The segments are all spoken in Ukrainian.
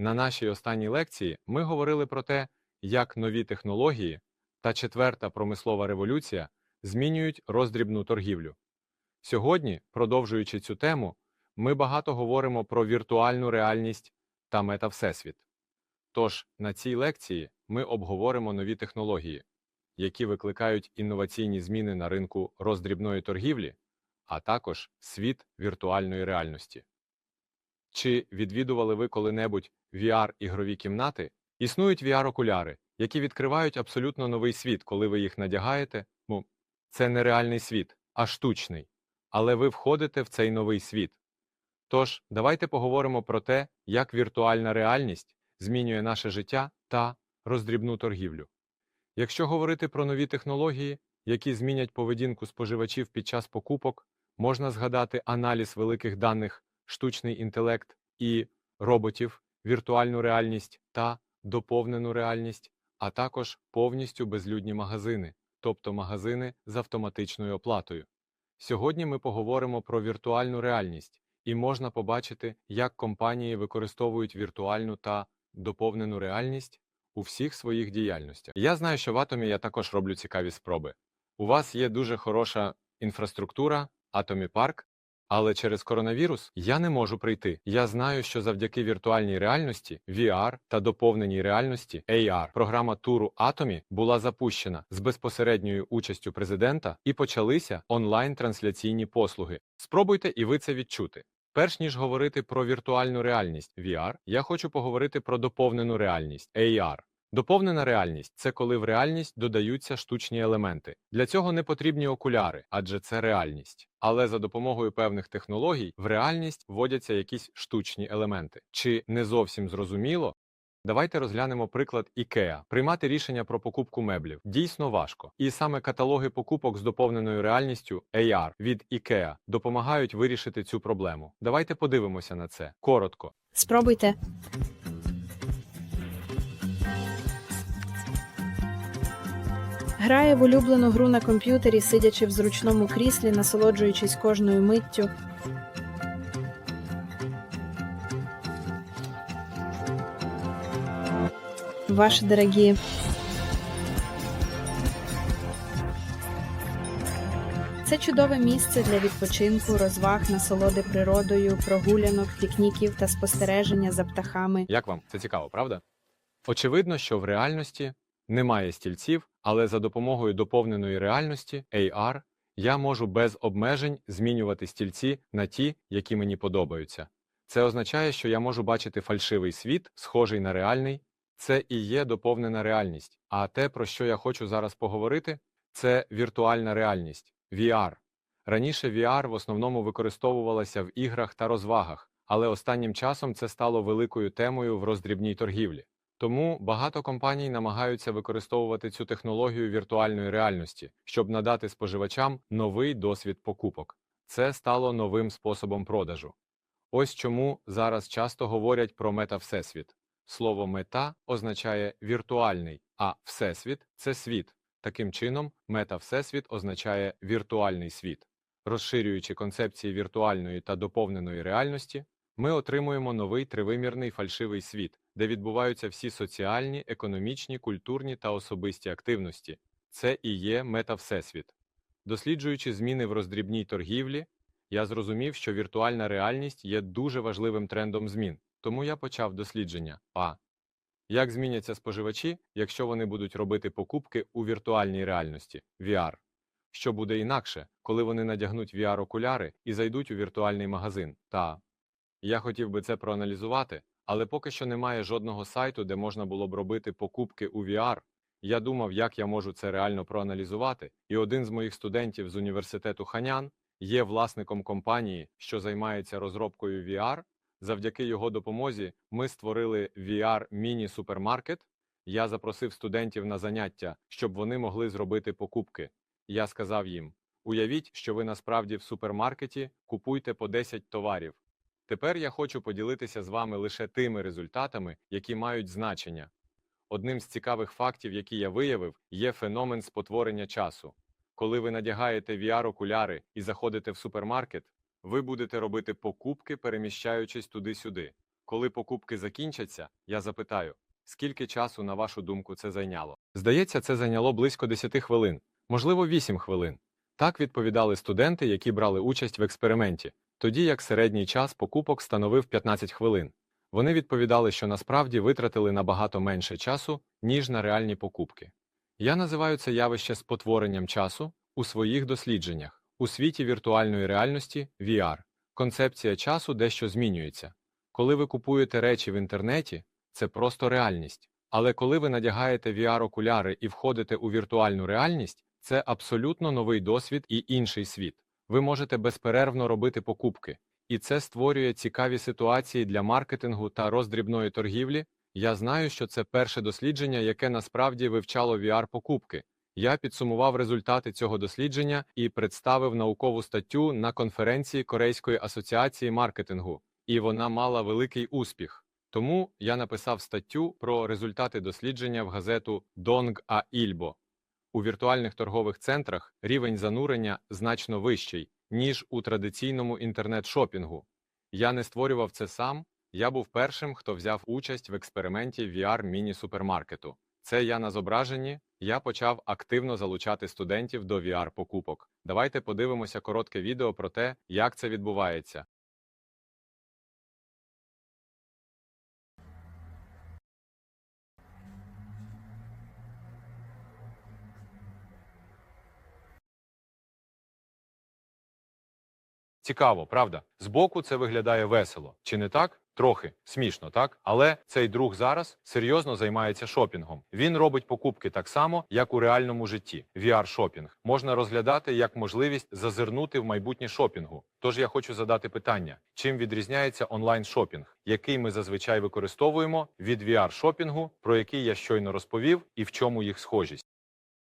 На нашій останній лекції ми говорили про те, як нові технології та четверта промислова революція змінюють роздрібну торгівлю. Сьогодні, продовжуючи цю тему, ми багато говоримо про віртуальну реальність та метавсесвіт. Тож на цій лекції ми обговоримо нові технології, які викликають інноваційні зміни на ринку роздрібної торгівлі, а також світ віртуальної реальності. Чи відвідували ви коли-небудь VR-ігрові кімнати? Існують VR-окуляри, які відкривають абсолютно новий світ, коли ви їх надягаєте. Ну, це не реальний світ, а штучний. Але ви входите в цей новий світ. Тож, давайте поговоримо про те, як віртуальна реальність змінює наше життя та роздрібну торгівлю. Якщо говорити про нові технології, які змінять поведінку споживачів під час покупок, можна згадати аналіз великих даних, штучний інтелект і роботів, віртуальну реальність та доповнену реальність, а також повністю безлюдні магазини, тобто магазини з автоматичною оплатою. Сьогодні ми поговоримо про віртуальну реальність, і можна побачити, як компанії використовують віртуальну та доповнену реальність у всіх своїх діяльностях. Я знаю, що в Атомі я також роблю цікаві спроби. У вас є дуже хороша інфраструктура, Атомі Парк, але через коронавірус я не можу прийти. Я знаю, що завдяки віртуальній реальності, VR та доповненій реальності AR, програма туру Атомі була запущена з безпосередньою участю президента і почалися онлайн-трансляційні послуги. Спробуйте і ви це відчути. Перш ніж говорити про віртуальну реальність VR, я хочу поговорити про доповнену реальність AR. Доповнена реальність це коли в реальність додаються штучні елементи. Для цього не потрібні окуляри, адже це реальність. Але за допомогою певних технологій в реальність вводяться якісь штучні елементи. Чи не зовсім зрозуміло? Давайте розглянемо приклад IKEA. Приймати рішення про покупку меблів дійсно важко. І саме каталоги покупок з доповненою реальністю AR від IKEA допомагають вирішити цю проблему. Давайте подивимося на це коротко. Спробуйте. Грає в улюблену гру на комп'ютері, сидячи в зручному кріслі, насолоджуючись кожною миттю. Ваші дорогі. Це чудове місце для відпочинку, розваг, насолоди природою, прогулянок, пікніків та спостереження за птахами. Як вам це цікаво, правда? Очевидно, що в реальності немає стільців, але за допомогою доповненої реальності AR я можу без обмежень змінювати стільці на ті, які мені подобаються. Це означає, що я можу бачити фальшивий світ, схожий на реальний. Це і є доповнена реальність. А те, про що я хочу зараз поговорити, це віртуальна реальність VR. Раніше VR в основному використовувалася в іграх та розвагах, але останнім часом це стало великою темою в роздрібній торгівлі. Тому багато компаній намагаються використовувати цю технологію віртуальної реальності, щоб надати споживачам новий досвід покупок. Це стало новим способом продажу. Ось чому зараз часто говорять про мета-всесвіт. Слово мета означає віртуальний, а всесвіт це світ. Таким чином, мета-всесвіт означає віртуальний світ. Розширюючи концепції віртуальної та доповненої реальності, ми отримуємо новий тривимірний фальшивий світ, де відбуваються всі соціальні, економічні, культурні та особисті активності. Це і є мета-всесвіт. Досліджуючи зміни в роздрібній торгівлі, я зрозумів, що віртуальна реальність є дуже важливим трендом змін, тому я почав дослідження. А. Як зміняться споживачі, якщо вони будуть робити покупки у віртуальній реальності VR? Що буде інакше, коли вони надягнуть VR-окуляри і зайдуть у віртуальний магазин? Та я хотів би це проаналізувати, але поки що немає жодного сайту, де можна було б робити покупки у VR. Я думав, як я можу це реально проаналізувати, і один з моїх студентів з університету Ханян є власником компанії, що займається розробкою VR. Завдяки його допомозі ми створили VR міні-супермаркет. Я запросив студентів на заняття, щоб вони могли зробити покупки. Я сказав їм: уявіть, що ви насправді в супермаркеті купуйте по 10 товарів. Тепер я хочу поділитися з вами лише тими результатами, які мають значення. Одним з цікавих фактів, які я виявив, є феномен спотворення часу. Коли ви надягаєте VR-окуляри і заходите в супермаркет, ви будете робити покупки, переміщаючись туди-сюди. Коли покупки закінчаться, я запитаю, скільки часу, на вашу думку, це зайняло? Здається, це зайняло близько 10 хвилин, можливо, 8 хвилин. Так відповідали студенти, які брали участь в експерименті, тоді як середній час покупок становив 15 хвилин. Вони відповідали, що насправді витратили набагато менше часу, ніж на реальні покупки. Я називаю це явище спотворенням часу у своїх дослідженнях. У світі віртуальної реальності VR концепція часу дещо змінюється. Коли ви купуєте речі в інтернеті, це просто реальність. Але коли ви надягаєте VR-окуляри і входите у віртуальну реальність, це абсолютно новий досвід і інший світ. Ви можете безперервно робити покупки, і це створює цікаві ситуації для маркетингу та роздрібної торгівлі. Я знаю, що це перше дослідження, яке насправді вивчало VR-покупки. Я підсумував результати цього дослідження і представив наукову статтю на конференції Корейської асоціації маркетингу, і вона мала великий успіх. Тому я написав статтю про результати дослідження в газету Dong A Ilbo. У віртуальних торгових центрах рівень занурення значно вищий, ніж у традиційному інтернет-шопінгу. Я не створював це сам, я був першим, хто взяв участь в експерименті VR міні-супермаркету. Це я на зображенні. Я почав активно залучати студентів до VR-покупок. Давайте подивимося коротке відео про те, як це відбувається. Цікаво, правда? Збоку це виглядає весело. Чи не так? Трохи смішно, так? Але цей друг зараз серйозно займається шопінгом. Він робить покупки так само, як у реальному житті. VR-шопінг можна розглядати як можливість зазирнути в майбутнє шопінгу. Тож я хочу задати питання: чим відрізняється онлайн-шопінг, який ми зазвичай використовуємо від VR-шопінгу, про який я щойно розповів, і в чому їх схожість?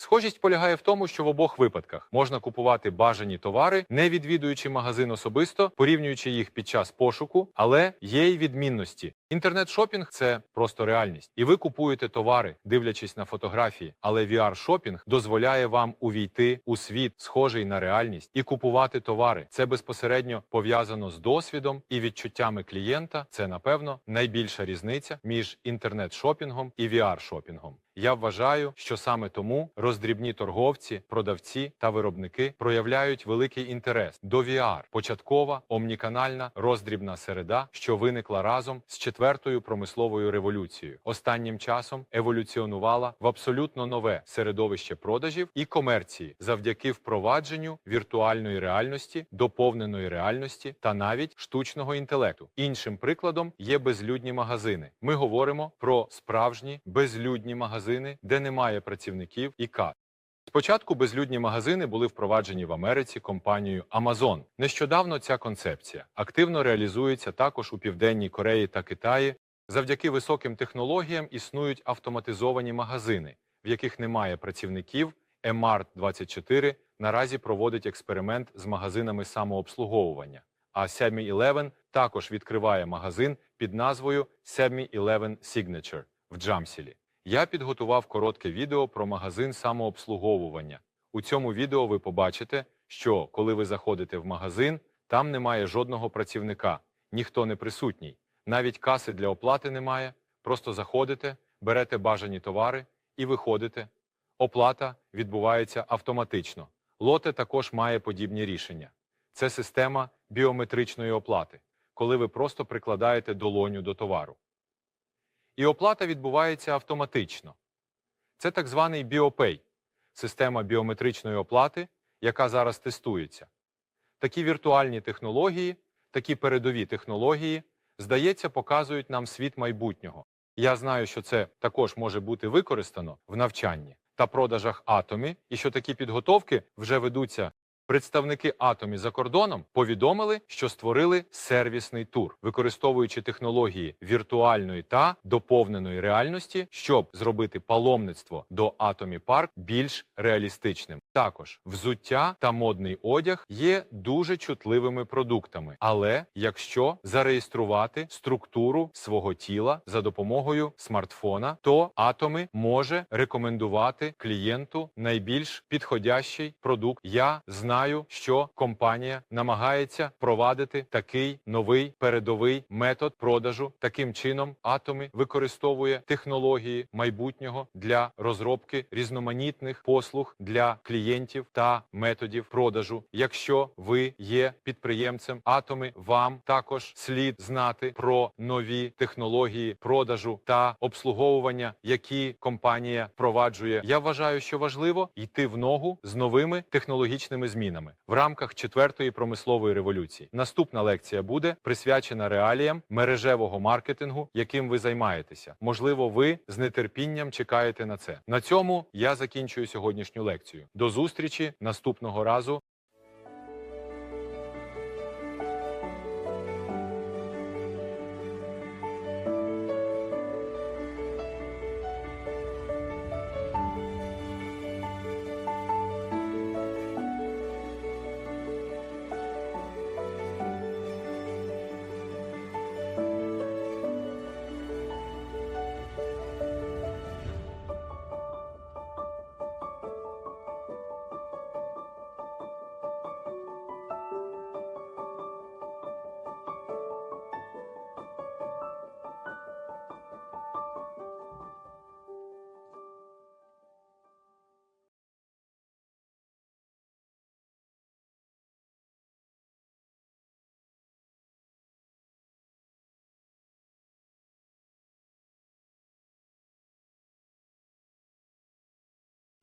Схожість полягає в тому, що в обох випадках можна купувати бажані товари, не відвідуючи магазин особисто, порівнюючи їх під час пошуку, але є й відмінності. Інтернет-шопінг це просто реальність, і ви купуєте товари, дивлячись на фотографії. Але VR-шопінг дозволяє вам увійти у світ, схожий на реальність, і купувати товари. Це безпосередньо пов'язано з досвідом і відчуттями клієнта. Це напевно найбільша різниця між інтернет-шопінгом і VR-шопінгом. Я вважаю, що саме тому роздрібні торговці, продавці та виробники проявляють великий інтерес до VR – початкова омніканальна роздрібна середа, що виникла разом з четвертою промисловою революцією. Останнім часом еволюціонувала в абсолютно нове середовище продажів і комерції завдяки впровадженню віртуальної реальності, доповненої реальності та навіть штучного інтелекту. Іншим прикладом є безлюдні магазини. Ми говоримо про справжні безлюдні магазини, де немає працівників і кад. Спочатку безлюдні магазини були впроваджені в Америці компанією Amazon. Нещодавно ця концепція активно реалізується також у Південній Кореї та Китаї. Завдяки високим технологіям існують автоматизовані магазини, в яких немає працівників. Emart 24 наразі проводить експеримент з магазинами самообслуговування. А 7-Eleven також відкриває магазин під назвою 7-Eleven Signature в Джамсілі. Я підготував коротке відео про магазин самообслуговування. У цьому відео ви побачите, що коли ви заходите в магазин, там немає жодного працівника, ніхто не присутній, навіть каси для оплати немає. Просто заходите, берете бажані товари і виходите. Оплата відбувається автоматично. Лоте також має подібні рішення. Це система біометричної оплати, коли ви просто прикладаєте долоню до товару. І оплата відбувається автоматично. Це так званий BioPay – система біометричної оплати, яка зараз тестується. Такі віртуальні технології, такі передові технології, здається, показують нам світ майбутнього. Я знаю, що це також може бути використано в навчанні та продажах атомі, і що такі підготовки вже ведуться. Представники атомі за кордоном повідомили, що створили сервісний тур, використовуючи технології віртуальної та доповненої реальності, щоб зробити паломництво до Атомі Парк більш реалістичним. Також взуття та модний одяг є дуже чутливими продуктами, але якщо зареєструвати структуру свого тіла за допомогою смартфона, то атоми може рекомендувати клієнту найбільш підходящий продукт. Я знаю знаю, що компанія намагається впровадити такий новий передовий метод продажу. Таким чином, атоми використовує технології майбутнього для розробки різноманітних послуг для клієнтів та методів продажу. Якщо ви є підприємцем атоми, вам також слід знати про нові технології продажу та обслуговування, які компанія впроваджує. Я вважаю, що важливо йти в ногу з новими технологічними змінами в рамках четвертої промислової революції. Наступна лекція буде присвячена реаліям мережевого маркетингу, яким ви займаєтеся. Можливо, ви з нетерпінням чекаєте на це. На цьому я закінчую сьогоднішню лекцію. До зустрічі наступного разу.